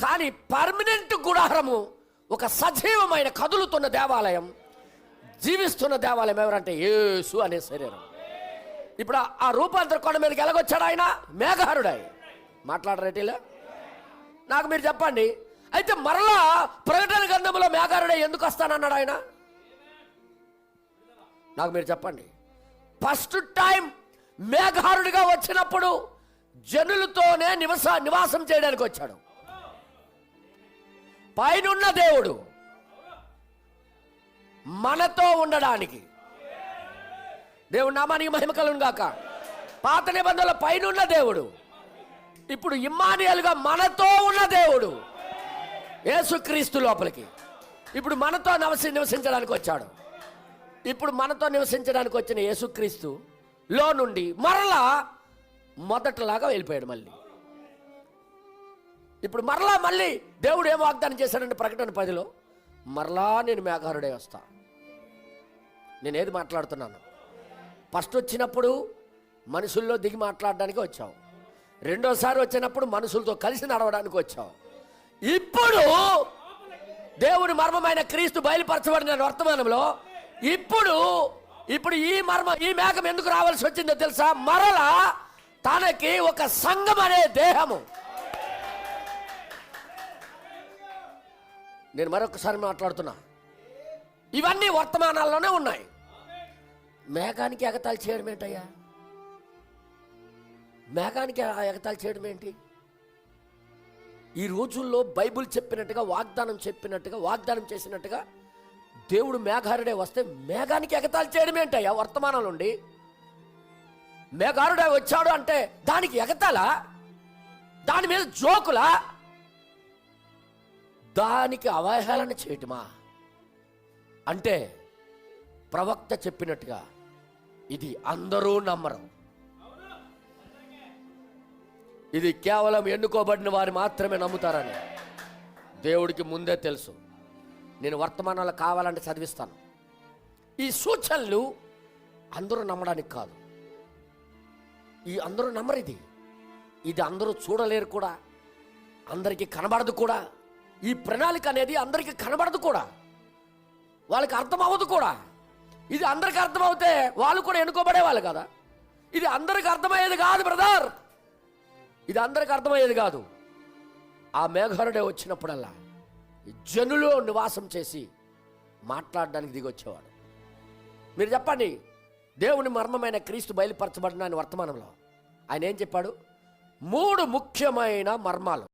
కానీ పర్మనెంట్ గుడారము ఒక సజీవమైన కదులుతున్న దేవాలయం జీవిస్తున్న దేవాలయం ఎవరంటే యేసు అనే శరీరం. ఇప్పుడు ఆ- రూపాంతర కొండ మీదకి ఎలాగొచ్చాడు ఆయన? మేఘారుడాయి మాట్లాడరేటిలా నాకు మీరు చెప్పండి. అయితే మరలా ప్రకటన గ్రంథంలో మేఘారుడే ఎందుకు వస్తానన్నాడు ఆయన? నాకు మీరు చెప్పండి. ఫస్ట్ టైం మేఘారుడిగా వచ్చినప్పుడు జనులతోనే నివస నివాసం చేయడానికి వచ్చాడు పైనున్న దేవుడు మనతో ఉండడానికి. దేవుడు నామానికి మహిమ కలుగును గాక. పాత నిబంధనల పైనున్న దేవుడు ఇప్పుడు ఇమ్మానియల్గా మనతో ఉన్న దేవుడు యేసుక్రీస్తు లోపలికి. ఇప్పుడు మనతో నవసి నివసించడానికి వచ్చాడు. ఇప్పుడు మనతో నివసించడానికి వచ్చిన యేసుక్రీస్తు లో నుండి మరలా మొదటలాగా వెళ్ళిపోయాడు మళ్ళీ. ఇప్పుడు మరలా మళ్ళీ దేవుడు ఏం వాగ్దానం చేశాడంటే ప్రకటన పదిలో మరలా నేను మేఘారుడే వస్తా. నేను ఏది మాట్లాడుతున్నాను? ఫస్ట్ వచ్చినప్పుడు మనుషుల్లో దిగి మాట్లాడడానికి వచ్చావు. రెండోసారి వచ్చినప్పుడు మనుషులతో కలిసి నడవడానికి వచ్చావు. ఇప్పుడు దేవుని మర్మమైన క్రీస్తు బయలుపరచబడిన వర్తమానంలో ఇప్పుడు ఇప్పుడు ఈ మర్మ ఈ మేఘం ఎందుకు రావాల్సి వచ్చిందో తెలుసా? మరలా తనకి ఒక సంఘం అనే దేహము. నేను మరొకసారి మాట్లాడుతున్నా. ఇవన్నీ వర్తమానాల్లోనే ఉన్నాయి. మేఘానికి ఎగతాలు చేయడం ఏంటయ్యా? మేఘానికి ఎగతాలు చేయడం ఏంటి? ఈ రోజుల్లో బైబిల్ చెప్పినట్టుగా వాగ్దానం చెప్పినట్టుగా వాగ్దానం చేసినట్టుగా దేవుడు మేఘారుడే వస్తే మేఘానికి ఎగతాలు చేయడం ఏంటయ్యా వర్తమానం నుండి మేఘారుడే వచ్చాడు అంటే దానికి ఎగతాలా దాని మీద జోకులా? దానికి అవహేళన చేయటమా? అంటే ప్రవక్త చెప్పినట్టుగా ఇది అందరూ నమ్మరు. ఇది కేవలం ఎన్నుకోబడిన వారు మాత్రమే నమ్ముతారని దేవుడికి ముందే తెలుసు. నేను వర్తమానాలు కావాలంటే చదివిస్తాను. ఈ సూచనలు అందరూ నమ్మడానికి కాదు. ఈ అందరూ నమ్మరు ఇది ఇది అందరూ చూడలేరు కూడా. అందరికీ కనబడదు కూడా. ఈ ప్రణాళిక అనేది అందరికీ కనబడదు కూడా. వాళ్ళకి అర్థమవ్వదు కూడా. ఇది అందరికి అర్థమవుతే వాళ్ళు కూడా ఎన్నుకోబడేవాళ్ళు కదా. ఇది అందరికి అర్థమయ్యేది కాదు బ్రదర్. ఇది అందరికి అర్థమయ్యేది కాదు. ఆ మేఘరుడే వచ్చినప్పుడల్లా జనులో నివాసం చేసి మాట్లాడడానికి దిగొచ్చేవాడు. మీరు చెప్పండి దేవుని మర్మమైన క్రీస్తు బయలుపరచబడిన ఆయన వర్తమానంలో ఆయన ఏం చెప్పాడు? మూడు ముఖ్యమైన మర్మాలు.